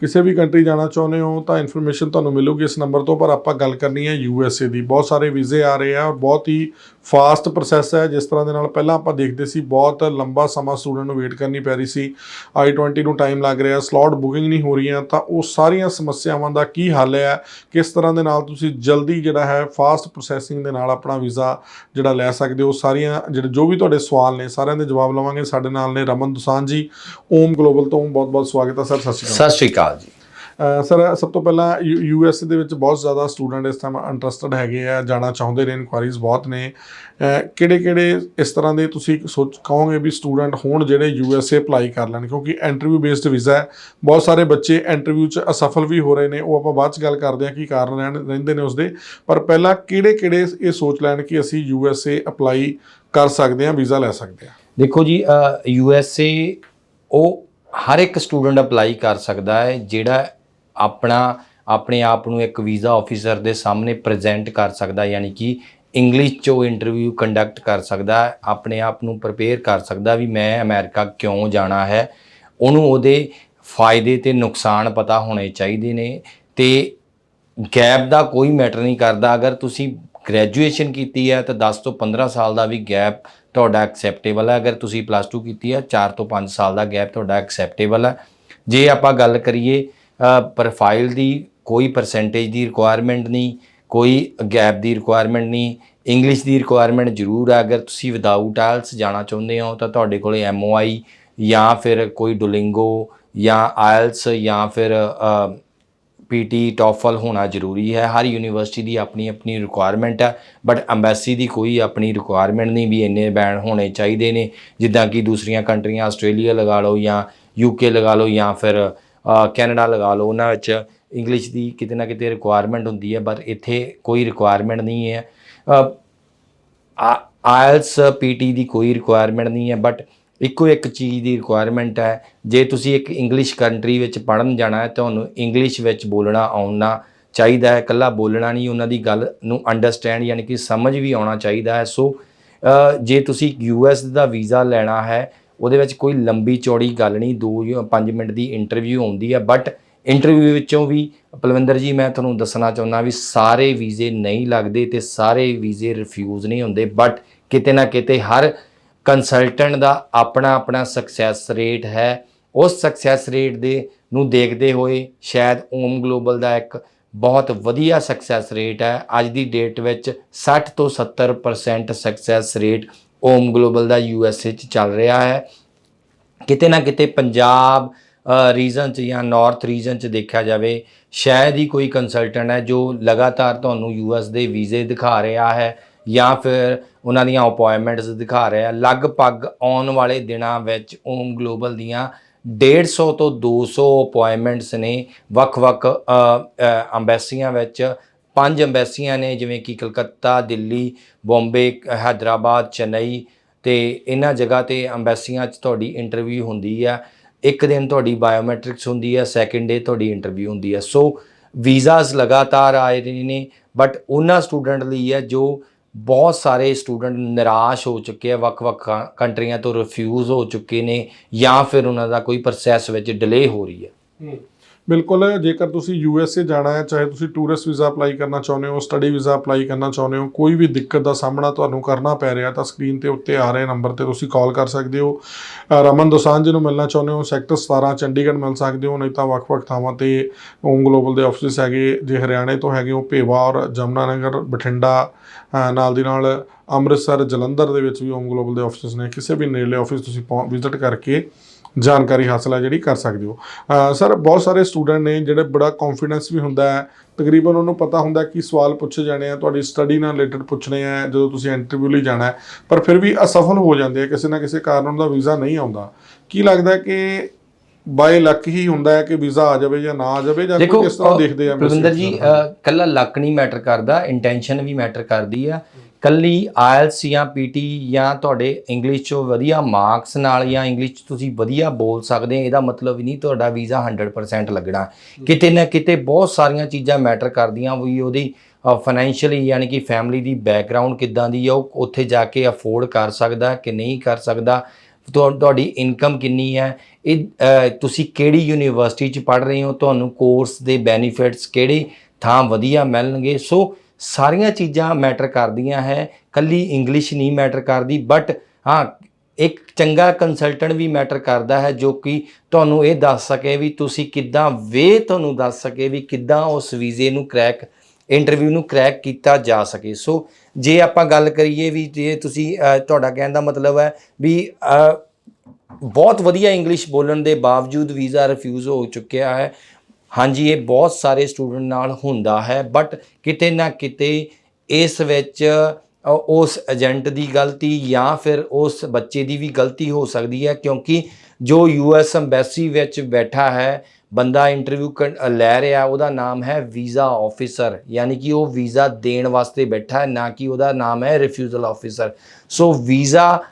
ਕਿਸੇ ਵੀ ਕੰਟਰੀ ਜਾਣਾ ਚਾਹੁੰਦੇ ਹੋ ਤਾਂ ਇਨਫੋਰਮੇਸ਼ਨ ਤੁਹਾਨੂੰ ਮਿਲੂਗੀ ਇਸ ਨੰਬਰ ਤੋਂ, ਪਰ ਆਪਾਂ ਗੱਲ ਕਰਨੀ ਹੈ ਯੂ ਐਸ ਏ ਦੀ। ਬਹੁਤ ਸਾਰੇ ਵੀਜ਼ੇ ਆ ਰਹੇ ਆ ਔਰ ਬਹੁਤ ਹੀ ਫਾਸਟ ਪ੍ਰੋਸੈਸ ਹੈ, ਜਿਸ ਤਰ੍ਹਾਂ ਦੇ ਨਾਲ ਪਹਿਲਾਂ ਆਪਾਂ ਦੇਖਦੇ ਸੀ, ਬਹੁਤ ਲੰਬਾ ਸਮਾਂ ਸਟੂਡੈਂਟ ਨੂੰ ਵੇਟ ਕਰਨੀ ਪੈ ਰਹੀ ਸੀ। I-20 ਨੂੰ ਟਾਈਮ ਲੱਗ ਰਿਹਾ ਸਲੋਟ ਬੁਕਿੰਗ ਨਹੀਂ ਹੋ ਰਹੀਆਂ, ਤਾਂ ਉਹ ਸਾਰੀਆਂ ਸਮੱਸਿਆਵਾਂ ਦਾ ਕੀ ਹੱਲ ਹੈ? ਕਿਸ ਤਰ੍ਹਾਂ ਦੇ ਨਾਲ ਤੁਸੀਂ ਜਲਦੀ ਜਿਹੜਾ ਹੈ ਫਾਸਟ ਪ੍ਰੋਸੈਸਿੰਗ ਦੇ ਨਾਲ ਆਪਣਾ ਵੀਜ਼ਾ ਜਿਹੜਾ ਲੈ ਸਕਦੇ ਹੋ? ਸਾਰੀਆਂ ਜਿਹੜੇ ਜੋ ਵੀ ਤੁਹਾਡੇ ਸਵਾਲ ਨੇ, ਸਾਰਿਆਂ ਦੇ ਜਵਾਬ ਲਵਾਂਗੇ। ਸਾਡੇ ਨਾਲ ਨੇ ਰਮਨ ਦੁਸਾਨ ਜੀ ਓਮ ਗਲੋਬਲ ਤੋਂ ਬਹੁਤ ਬਹੁਤ ਸਵਾਗਤ ਹੈ, ਸਰ, ਸਤਿ ਸ਼੍ਰੀ ਅਕਾਲ। ਸਤਿ ਸ਼੍ਰੀ ਅਕਾਲ ਜੀ। ਸਰ, ਸਭ ਤੋਂ ਪਹਿਲਾਂ ਯੂ ਐਸ ਦੇ ਵਿੱਚ ਬਹੁਤ ਜ਼ਿਆਦਾ ਸਟੂਡੈਂਟ ਇਸ ਟਾਈਮ ਇੰਟਰਸਟਡ ਹੈਗੇ ਆ, ਜਾਣਾ ਚਾਹੁੰਦੇ ਨੇ ਇਨਕੁਆਇਰੀਜ਼ ਬਹੁਤ ਨੇ। ਕਿਹੜੇ ਕਿਹੜੇ ਇਸ ਤਰ੍ਹਾਂ ਦੇ ਤੁਸੀਂ ਸੋਚ, ਕਹੋਗੇ ਵੀ ਸਟੂਡੈਂਟ ਹੋਣ ਜਿਹੜੇ ਯੂ ਐਸ ਏ ਅਪਲਾਈ ਕਰ ਲੈਣ? ਕਿਉਂਕਿ ਇੰਟਰਵਿਊ ਬੇਸਡ ਵੀਜ਼ਾ ਹੈ, ਬਹੁਤ ਸਾਰੇ ਬੱਚੇ ਇੰਟਰਵਿਊ 'ਚ ਅਸਫਲ ਵੀ ਹੋ ਰਹੇ ਨੇ। ਉਹ ਆਪਾਂ ਬਾਅਦ 'ਚ ਗੱਲ ਕਰਦੇ ਹਾਂ ਕੀ ਕਾਰਨ ਰਹਿਣ, ਰਹਿੰਦੇ ਨੇ ਉਸਦੇ। ਪਰ ਪਹਿਲਾਂ ਕਿਹੜੇ ਕਿਹੜੇ ਇਹ ਸੋਚ ਲੈਣ ਕਿ ਅਸੀਂ ਯੂ ਐਸ ਏ ਅਪਲਾਈ ਕਰ ਸਕਦੇ ਹਾਂ ਵੀਜ਼ਾ ਲੈ ਸਕਦੇ ਹਾਂ? ਦੇਖੋ ਜੀ ਯੂ ਐਸ ਏ ਉਹ ਹਰ ਇੱਕ ਸਟੂਡੈਂਟ ਅਪਲਾਈ ਕਰ ਸਕਦਾ ਹੈ, ਜਿਹੜਾ ਆਪਣਾ, ਆਪਣੇ ਆਪ ਨੂੰ ਇੱਕ ਵੀਜ਼ਾ ਆਫੀਸਰ ਦੇ ਸਾਹਮਣੇ ਪ੍ਰੈਜ਼ੈਂਟ ਕਰ ਸਕਦਾ, ਯਾਨੀ ਕਿ ਇੰਗਲਿਸ਼ 'ਚ ਉਹ ਇੰਟਰਵਿਊ ਕੰਡਕਟ ਕਰ ਸਕਦਾ, ਆਪਣੇ ਆਪ ਨੂੰ ਪ੍ਰਪੇਅਰ ਕਰ ਸਕਦਾ ਵੀ ਮੈਂ ਅਮਰੀਕਾ ਕਿਉਂ ਜਾਣਾ ਹੈ। ਉਹਨੂੰ ਉਹਦੇ ਫਾਇਦੇ ਤੇ ਨੁਕਸਾਨ ਪਤਾ ਹੋਣੇ ਚਾਹੀਦੇ ਨੇ ਤੇ ਗੈਪ ਦਾ ਕੋਈ ਮੈਟਰ ਨਹੀਂ ਕਰਦਾ। ਅਗਰ ਤੁਸੀਂ ਗ੍ਰੈਜੂਏਸ਼ਨ ਕੀਤੀ ਹੈ ਤਾਂ 10 ਤੋਂ 15 ਸਾਲ ਦਾ ਵੀ ਗੈਪ ਤੁਹਾਡਾ ਐਕਸੈਪਟੇਬਲ ਹੈ। ਅਗਰ ਤੁਸੀਂ ਪਲੱਸ 2 ਕੀਤੀ ਹੈ 4 ਤੋਂ 5 ਸਾਲ ਦਾ ਗੈਪ ਤੁਹਾਡਾ ਐਕਸੈਪਟੇਬਲ ਹੈ। ਜੇ ਆਪਾਂ ਗੱਲ ਕਰੀਏ ਪ੍ਰੋਫਾਈਲ ਦੀ ਕੋਈ ਪਰਸੈਂਟੇਜ ਦੀ ਰਿਕੁਆਇਰਮੈਂਟ ਨਹੀਂ, ਕੋਈ ਗੈਪ ਦੀ ਰਿਕੁਆਇਰਮੈਂਟ ਨਹੀਂ ਇੰਗਲਿਸ਼ ਦੀ ਰਿਕੁਆਇਰਮੈਂਟ ਜ਼ਰੂਰ ਹੈ ਅਗਰ ਤੁਸੀਂ ਵਿਦਆਊਟ ਆਇਲਸ ਜਾਣਾ ਚਾਹੁੰਦੇ ਹੋ, ਤਾਂ ਤੁਹਾਡੇ ਕੋਲੇ ਐਮਓਆਈ ਜਾਂ ਫਿਰ ਕੋਈ ਡੁਲਿੰਗੋ ਜਾਂ ਆਇਲਸ ਜਾਂ ਫਿਰ ਪੀਟੀ ਟੋਫਲ ਹੋਣਾ ਜ਼ਰੂਰੀ ਹੈ। ਹਰ ਯੂਨੀਵਰਸਿਟੀ ਦੀ ਆਪਣੀ ਆਪਣੀ ਰਿਕੁਆਇਰਮੈਂਟ ਹੈ ਬਟ ਐਮਬੈਸੀ ਦੀ ਕੋਈ ਆਪਣੀ ਰਿਕੁਆਇਰਮੈਂਟ ਨਹੀਂ ਵੀ ਇੰਨੇ ਬੈਂਡ ਹੋਣੇ ਚਾਹੀਦੇ ਨੇ। ਜਿੱਦਾਂ ਕਿ ਦੂਸਰੀਆਂ ਕੰਟਰੀਆਂ, ਆਸਟ੍ਰੇਲੀਆ ਲਗਾ ਲਓ ਜਾਂ ਯੂਕੇ ਲਗਾ ਲਓ ਜਾਂ ਫਿਰ ਕੈਨੇਡਾ ਲਗਾ ਲਓ, ਉਹਨਾਂ ਵਿੱਚ ਇੰਗਲਿਸ਼ ਦੀ ਕਿਤੇ ਨਾ ਕਿਤੇ ਰਿਕੁਆਇਰਮੈਂਟ ਹੁੰਦੀ ਹੈ ਪਰ ਇੱਥੇ ਕੋਈ ਰਿਕੁਆਇਰਮੈਂਟ ਨਹੀਂ ਹੈ। ਆਇਲਸ ਪੀਟੀ ਦੀ ਕੋਈ ਰਿਕੁਆਇਰਮੈਂਟ ਨਹੀਂ ਹੈ ਬਟ ਇੱਕੋ ਇੱਕ ਚੀਜ਼ ਦੀ ਰਿਕੁਆਇਰਮੈਂਟ ਹੈ। ਜੇ ਤੁਸੀਂ ਇੱਕ ਇੰਗਲਿਸ਼ ਕੰਟਰੀ ਵਿੱਚ ਪੜਨ ਜਾਣਾ ਹੈ, ਤੁਹਾਨੂੰ ਇੰਗਲਿਸ਼ ਵਿੱਚ ਬੋਲਣਾ ਆਉਣਾ ਚਾਹੀਦਾ ਹੈ। ਇਕੱਲਾ ਬੋਲਣਾ ਨਹੀਂ, ਉਹਨਾਂ ਦੀ ਗੱਲ ਨੂੰ ਅੰਡਰਸਟੈਂਡ ਯਾਨੀ ਕਿ ਸਮਝ ਵੀ ਆਉਣਾ ਚਾਹੀਦਾ ਹੈ। ਸੋ ਜੇ ਤੁਸੀਂ ਯੂਐਸ ਦਾ ਵੀਜ਼ਾ ਲੈਣਾ ਹੈ ਉਹਦੇ ਵਿੱਚ ਕੋਈ ਲੰਬੀ ਚੌੜੀ ਗੱਲ ਨਹੀਂ 2 ਜਾਂ 5 ਮਿੰਟ ਦੀ ਇੰਟਰਵਿਊ ਹੁੰਦੀ ਹੈ ਬਟ ਇੰਟਰਵਿਊ ਵਿੱਚੋਂ ਵੀ ਪਲਵਿੰਦਰ ਜੀ, ਮੈਂ ਤੁਹਾਨੂੰ ਦੱਸਣਾ ਚਾਹੁੰਦਾ ਵੀ ਸਾਰੇ ਵੀਜ਼ੇ ਨਹੀਂ ਲੱਗਦੇ ਤੇ ਸਾਰੇ ਵੀਜ਼ੇ ਰਿਫਿਊਜ਼ ਨਹੀਂ ਹੁੰਦੇ ਬਟ ਕਿਤੇ ਨਾ ਕਿਤੇ ਹਰ ਕੰਸਲਟੈਂਟ ਦਾ ਆਪਣਾ ਆਪਣਾ ਸਕਸੈਸ ਰੇਟ ਹੈ। ਉਸ ਸਕਸੈਸ ਰੇਟ ਦੇ ਨੂੰ ਦੇਖਦੇ ਹੋਏ ਸ਼ਾਇਦ ਓਮ ਗਲੋਬਲ ਦਾ ਇੱਕ ਬਹੁਤ ਵਧੀਆ ਸਕਸੈਸ ਰੇਟ ਹੈ। ਅੱਜ ਦੀ ਡੇਟ ਵਿੱਚ 60 ਤੋਂ 70% ਸਕਸੈਸ ਰੇਟ ਓਮ ਗਲੋਬਲ ਦਾ ਯੂਐਸਏ ਚ ਚੱਲ ਰਿਹਾ ਹੈ। ਕਿਤੇ ਨਾ ਕਿਤੇ ਪੰਜਾਬ ਰੀਜਨ ਚ ਜਾਂ ਨਾਰਥ ਰੀਜਨ ਚ ਦੇਖਿਆ ਜਾਵੇ, ਸ਼ਾਇਦ ਹੀ ਕੋਈ ਕੰਸਲਟੈਂਟ ਹੈ ਜੋ ਲਗਾਤਾਰ ਤੁਹਾਨੂੰ ਯੂਐਸ ਦੇ ਵੀਜ਼ੇ ਦਿਖਾ ਰਿਹਾ ਹੈ ਜਾਂ ਫਿਰ ਉਹਨਾਂ ਦੀਆਂ ਅਪਾਇੰਟਮੈਂਟਸ ਦਿਖਾ ਰਿਹਾ ਲਗਭਗ ਆਉਣ ਵਾਲੇ ਦਿਨਾਂ ਵਿੱਚ ਓਮ ਗਲੋਬਲ ਦੀਆਂ 150 ਤੋਂ 200 ਅਪਾਇੰਟਮੈਂਟਸ ਨੇ। ਵੱਖ-ਵੱਖ ਅੰਬੈਸੀਆਂ ਵਿੱਚ ਪੰਜ ਅੰਬੈਸੀਆਂ ਨੇ, ਜਿਵੇਂ ਕਿ ਕਲਕੱਤਾ, ਦਿੱਲੀ, ਬੰਬੇ, ਹੈਦਰਾਬਾਦ, ਚੇਨਈ ਤੇ ਇਹਨਾਂ ਜਗ੍ਹਾ ਤੇ ਅੰਬੈਸੀਆਂ 'ਚ ਤੁਹਾਡੀ ਇੰਟਰਵਿਊ ਹੁੰਦੀ ਆ। ਇੱਕ ਦਿਨ ਤੁਹਾਡੀ ਬਾਇਓਮੈਟ੍ਰਿਕਸ ਹੁੰਦੀ ਹੈ ਸੈਕਿੰਡ ਡੇ ਤੁਹਾਡੀ ਇੰਟਰਵਿਊ ਹੁੰਦੀ ਹੈ ਸੋ ਵੀਜ਼ਾਸ ਲਗਾਤਾਰ ਆ ਰਹੇ ਨੇ ਬਟ ਉਹਨਾਂ ਸਟੂਡੈਂਟ ਲਈ ਹੈ ਜੋ ਬਹੁਤ ਸਾਰੇ ਸਟੂਡੈਂਟ ਨਿਰਾਸ਼ ਹੋ ਚੁੱਕੇ ਆ, ਵੱਖ-ਵੱਖ ਕਾਂ- ਕੰਟਰੀਆਂ ਤੋਂ ਰਿਫਿਊਜ਼ ਹੋ ਚੁੱਕੇ ਨੇ ਜਾਂ ਫਿਰ ਉਹਨਾਂ ਦਾ ਕੋਈ ਪ੍ਰੋਸੈਸ ਵਿੱਚ ਡਿਲੇ ਹੋ ਰਹੀ ਹੈ। ਬਿਲਕੁਲ, ਜੇਕਰ ਤੁਸੀਂ ਯੂ ਐਸ ਏ ਜਾਣਾ ਹੈ, ਚਾਹੇ ਤੁਸੀਂ ਟੂਰਿਸਟ ਵੀਜ਼ਾ ਅਪਲਾਈ ਕਰਨਾ ਚਾਹੁੰਦੇ ਹੋ ਸਟੱਡੀ ਵੀਜ਼ਾ ਅਪਲਾਈ ਕਰਨਾ ਚਾਹੁੰਦੇ ਹੋ, ਕੋਈ ਵੀ ਦਿੱਕਤ ਦਾ ਸਾਹਮਣਾ ਤੁਹਾਨੂੰ ਕਰਨਾ ਪੈ ਰਿਹਾ, ਤਾਂ ਸਕਰੀਨ ਤੇ ਉੱਤੇ ਆ ਰਹੇ ਨੰਬਰ ਤੇ ਤੁਸੀਂ ਕਾਲ ਕਰ ਸਕਦੇ ਹੋ। ਰਮਨ ਦੋਸਾਂਝ ਨੂੰ ਮਿਲਣਾ ਚਾਹੁੰਦੇ ਹੋ ਸੈਕਟਰ 17 ਚੰਡੀਗੜ੍ਹ ਮਿਲ ਸਕਦੇ ਹੋ, ਨਹੀਂ ਤਾਂ ਵੱਖ-ਵੱਖ ਥਾਵਾਂ ਤੇ ਓਮ ਗਲੋਬਲ ਦੇ ਆਫਿਸ ਹੈਗੇ, ਜੇ ਹਰਿਆਣੇ ਤੋਂ ਹੈਗੇ ਹੋ, ਭੇਵਾ ਔਰ ਜਮਨਾਨਗਰ, ਬਠਿੰਡਾ ਨਾਲ ਦੀ ਨਾਲ ਅੰਮ੍ਰਿਤਸਰ, ਜਲੰਧਰ ਦੇ ਵਿੱਚ ਵੀ ਓਮ ਗਲੋਬਲ ਦੇ ਆਫਿਸ ਨੇ, ਕਿਸੇ ਵੀ ਨੇੜਲੇ ਆਫਿਸ ਤੁਸੀਂ ਵਿਜ਼ਿਟ ਕਰਕੇ ਜਾਣਕਾਰੀ ਹਾਸਲ ਹੈ ਜਿਹੜੀ ਕਰ ਸਕਦੇ ਹੋ। ਸਰ ਬਹੁਤ ਸਾਰੇ ਸਟੂਡੈਂਟ ਨੇ ਜਿਹੜੇ ਬੜਾ ਕੌਨਫੀਡੈਂਸ ਵੀ ਹੁੰਦਾ ਹੈ। ਤਕਰੀਬਨ ਉਹਨੂੰ ਪਤਾ ਹੁੰਦਾ ਕਿ ਸਵਾਲ ਪੁੱਛੇ ਜਾਣੇ ਆ ਤੁਹਾਡੀ ਸਟੱਡੀ ਨਾਲ ਰਿਲੇਟਡ ਪੁੱਛਣੇ ਆ ਜਦੋਂ ਤੁਸੀਂ ਇੰਟਰਵਿਊ ਲਈ ਜਾਣਾ ਪਰ ਫਿਰ ਵੀ ਅਸਫਲ ਹੋ ਜਾਂਦੇ ਆ ਕਿਸੇ ਨਾ ਕਿਸੇ ਕਾਰਨ ਉਹਨਾਂ ਦਾ ਵੀਜ਼ਾ ਨਹੀਂ ਆਉਂਦਾ। ਕੀ ਲੱਗਦਾ ਕਿ ਬਾਈ ਲੱਕ ਹੀ ਹੁੰਦਾ ਹੈ ਕਿ ਵੀਜ਼ਾ ਆ ਜਾਵੇ ਜਾਂ ਨਾ ਆ ਜਾਵੇ ਜਾਂ ਕਿਸ ਤਰ੍ਹਾਂ ਦੇਖਦੇ ਆ ਪ੍ਰਵਿੰਦਰ ਜੀ ਕੱਲਾ ਲੱਕ ਨਹੀਂ ਮੈਟਰ ਕਰਦਾ ਇੰਟੈਂਸ਼ਨ ਵੀ ਮੈਟਰ ਕਰਦੀ ਆ। ਕੱਲੀ ਆਇਲਸ ਜਾਂ ਪੀਟੀ ਜਾਂ ਤੁਹਾਡੇ ਇੰਗਲਿਸ਼ ਚੋਂ ਵਧੀਆ ਮਾਰਕਸ ਨਾਲ ਜਾਂ ਇੰਗਲਿਸ਼ 'ਚ ਤੁਸੀਂ ਵਧੀਆ ਬੋਲ ਸਕਦੇ ਇਹਦਾ ਮਤਲਬ ਹੀ ਨਹੀਂ ਤੁਹਾਡਾ ਵੀਜ਼ਾ 100% ਲੱਗਣਾ। ਕਿਤੇ ਨਾ ਕਿਤੇ ਬਹੁਤ ਸਾਰੀਆਂ ਚੀਜ਼ਾਂ ਮੈਟਰ ਕਰਦੀਆਂ ਵੀ ਉਹਦੀ ਫਾਈਨੈਂਸ਼ੀਅਲੀ ਯਾਨੀ ਕਿ ਫੈਮਿਲੀ ਦੀ ਬੈਕਗ੍ਰਾਉਂਡ ਕਿੱਦਾਂ ਦੀ ਆ ਉਹ ਉੱਥੇ ਜਾ ਕੇ ਅਫੋਰਡ ਕਰ ਸਕਦਾ ਕਿ ਨਹੀਂ ਕਰ ਸਕਦਾ ਤੁਹਾ- ਤੁਹਾਡੀ ਇਨਕਮ ਕਿੰਨੀ ਹੈ ਇਹ ਤੁਸੀਂ ਕਿਹੜੀ ਯੂਨੀਵਰਸਿਟੀ 'ਚ ਪੜ੍ਹ ਰਹੇ ਹੋ ਤੁਹਾਨੂੰ ਕੋਰਸ ਦੇ ਬੈਨੀਫਿਟਸ ਕਿਹੜੇ ਥਾਂ ਵਧੀਆ ਮਿਲਣਗੇ ਸੋ ਸਾਰੀਆਂ ਚੀਜ਼ਾਂ ਮੈਟਰ ਕਰਦੀਆਂ ਹੈ। ਕੱਲੀ ਇੰਗਲਿਸ਼ ਨਹੀਂ ਮੈਟਰ ਕਰਦੀ ਬਟ ਹਾਂ, ਇੱਕ ਚੰਗਾ ਕੰਸਲਟੈਂਟ ਵੀ ਮੈਟਰ ਕਰਦਾ ਹੈ ਜੋ ਕਿ ਤੁਹਾਨੂੰ ਇਹ ਦੱਸ ਸਕੇ ਵੀ ਤੁਸੀਂ ਕਿੱਦਾਂ ਵੇ ਤੁਹਾਨੂੰ ਦੱਸ ਸਕੇ ਵੀ ਕਿੱਦਾਂ ਉਸ ਵੀਜ਼ੇ ਨੂੰ ਕ੍ਰੈਕ ਇੰਟਰਵਿਊ ਨੂੰ ਕ੍ਰੈਕ ਕੀਤਾ ਜਾ ਸਕੇ। ਸੋ ਜੇ ਆਪਾਂ ਗੱਲ ਕਰੀਏ ਵੀ ਜੇ ਤੁਸੀਂ ਤੁਹਾਡਾ ਕਹਿਣ ਦਾ ਮਤਲਬ ਹੈ ਵੀ ਬਹੁਤ ਵਧੀਆ ਇੰਗਲਿਸ਼ ਬੋਲਣ ਦੇ ਬਾਵਜੂਦ ਵੀਜ਼ਾ ਰਿਫਿਊਜ਼ ਹੋ ਚੁੱਕਿਆ ਹੈ। ਹਾਂਜੀ, ਇਹ ਬਹੁਤ ਸਾਰੇ ਸਟੂਡੈਂਟ ਨਾਲ ਹੁੰਦਾ ਹੈ, ਬਟ ਕਿਤੇ ਨਾ ਕਿਤੇ ਇਸ ਵਿੱਚ ਉਸ ਏਜੰਟ ਦੀ ਗਲਤੀ ਜਾਂ ਫਿਰ ਉਸ ਬੱਚੇ ਦੀ ਵੀ ਗਲਤੀ ਹੋ ਸਕਦੀ ਹੈ, ਕਿਉਂਕਿ ਜੋ ਯੂਐਸ ਐਮਬੈਸੀ ਵਿੱਚ ਬੈਠਾ ਹੈ, ਬੰਦਾ ਇੰਟਰਵਿਊ ਲੈ ਰਿਹਾ, ਉਹਦਾ ਨਾਮ ਹੈ ਵੀਜ਼ਾ ਆਫੀਸਰ, ਯਾਨੀ ਕਿ ਉਹ ਵੀਜ਼ਾ ਦੇਣ ਵਾਸਤੇ ਬੈਠਾ ਹੈ, ਨਾ ਕਿ ਉਹਦਾ ਨਾਮ ਹੈ ਰਿਫਿਊਜ਼ਲ ਆਫੀਸਰ। ਸੋ ਵੀਜ਼ਾ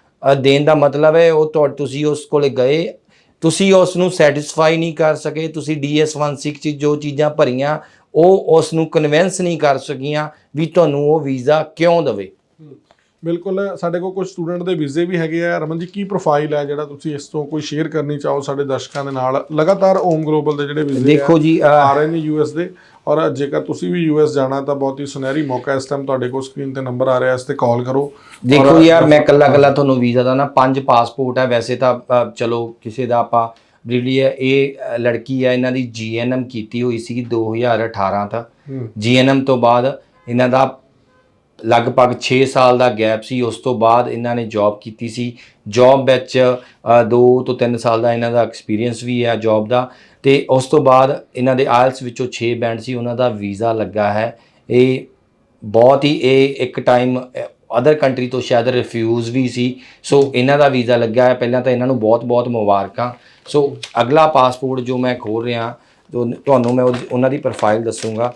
ਦੇਣ ਦਾ ਮਤਲਬ ਹੈ, ਉਹ ਤੁਹਾ- ਤੁਸੀਂ ਉਸ ਕੋਲੇ ਗਏ ਤੁਸੀਂ ਉਸ ਨੂੰ ਸੈਟੀਸਫਾਈ ਨਹੀਂ ਕਰ ਸਕੇ, ਤੁਸੀਂ DS16 ਚ ਜੋ ਚੀਜ਼ਾਂ ਭਰੀਆਂ, ਉਹ ਉਸ ਨੂੰ ਕਨਵਿੰਸ ਨਹੀਂ ਕਰ ਸਕੀਆਂ ਵੀ ਤੁਹਾਨੂੰ ਉਹ ਵੀਜ਼ਾ ਕਿਉਂ ਦਵੇ। ਬਿਲਕੁਲ ਸਾਡੇ ਕੋਲ ਕੁਝ ਸਟੂਡੈਂਟ ਦੇ ਵੀਜ਼ੇ ਵੀ ਹੈਗੇ ਆ। ਰਮਨ ਜੀ ਕੀ ਪ੍ਰੋਫਾਈਲ ਹੈ ਜਿਹੜਾ ਤੁਸੀਂ ਇਸ ਤੋਂ ਕੋਈ ਸ਼ੇਅਰ ਕਰਨੀ ਚਾਹੋ ਸਾਡੇ ਦਰਸ਼ਕਾਂ ਦੇ ਨਾਲ? ਲਗਾਤਾਰ ਓਮ ਗਲੋਬਲ ਦੇ ਜਿਹੜੇ ਵੀਜ਼ੇ ਦੇਖੋ ਜੀ ਆ ਰਹੇ ਨੇ ਯੂਐਸ ਦੇ। ਔਰ ਜੇਕਰ ਤੁਸੀਂ ਵੀ ਯੂਐਸ ਜਾਣਾ ਤਾਂ ਬਹੁਤ ਹੀ ਸੁਨਹਿਰੀ ਮੌਕਾ ਇਸ ਟਾਈਮ ਤੁਹਾਡੇ ਕੋਲ ਸਕਰੀਨ ਤੇ ਨੰਬਰ ਆ ਰਿਹਾ ਇਸ ਤੇ ਕਾਲ ਕਰੋ। ਦੇਖੋ ਯਾਰ ਮੈਂ ਕੱਲਾ ਕੱਲਾ ਤੁਹਾਨੂੰ ਵੀਜ਼ਾ ਦਾ ਨਾ ਪੰਜ ਪਾਸਪੋਰਟ ਹੈ ਵੈਸੇ ਤਾਂ ਚਲੋ ਕਿਸੇ ਦਾ ਆਪਾਂ ਜਿਹੜੀ ਹੈ ਇਹ ਲੜਕੀ ਹੈ ਇਹਨਾਂ ਦੀ ਜੀਐਨਐਮ ਕੀਤੀ ਹੋਈ ਸੀ 2018 ਤੱਕ। ਜੀਐਨਐਮ ਤੋਂ ਬਾਅਦ ਇਹਨਾਂ ਦਾ ਲਗਭਗ 6 ਸਾਲ ਦਾ ਗੈਪ ਸੀ। ਉਸ ਤੋਂ ਬਾਅਦ ਇਹਨਾਂ ਨੇ ਜੌਬ ਕੀਤੀ ਸੀ। ਜੌਬ ਵਿੱਚ 2 ਤੋਂ 3 ਸਾਲ ਦਾ ਇਹਨਾਂ ਦਾ ਐਕਸਪੀਰੀਅੰਸ ਵੀ ਹੈ ਜੌਬ ਦਾ। ਤੇ ਉਸ ਤੋਂ ਬਾਅਦ ਇਹਨਾਂ ਦੇ ਆਇਲਸ ਵਿੱਚੋਂ 6 ਬੈਂਡ ਸੀ। ਉਹਨਾਂ ਦਾ ਵੀਜ਼ਾ ਲੱਗਾ ਹੈ। ਇਹ ਬਹੁਤ ਹੀ, ਇਹ ਇੱਕ ਟਾਈਮ ਅਦਰ ਕੰਟਰੀ ਤੋਂ ਸ਼ਾਇਦ ਰਿਫਿਊਜ਼ ਵੀ ਸੀ। ਸੋ ਇਹਨਾਂ ਦਾ ਵੀਜ਼ਾ ਲੱਗਾ ਹੈ। ਪਹਿਲਾਂ ਤਾਂ ਇਹਨਾਂ ਨੂੰ ਬਹੁਤ-ਬਹੁਤ ਮੁਬਾਰਕਾਂ। ਸੋ ਅਗਲਾ ਪਾਸਪੋਰਟ ਜੋ ਮੈਂ ਖੋਲ ਰਿਹਾ ਤੁਹਾਨੂੰ ਮੈਂ ਉਹਨਾਂ ਦੀ ਪ੍ਰੋਫਾਈਲ ਦੱਸੂਗਾ।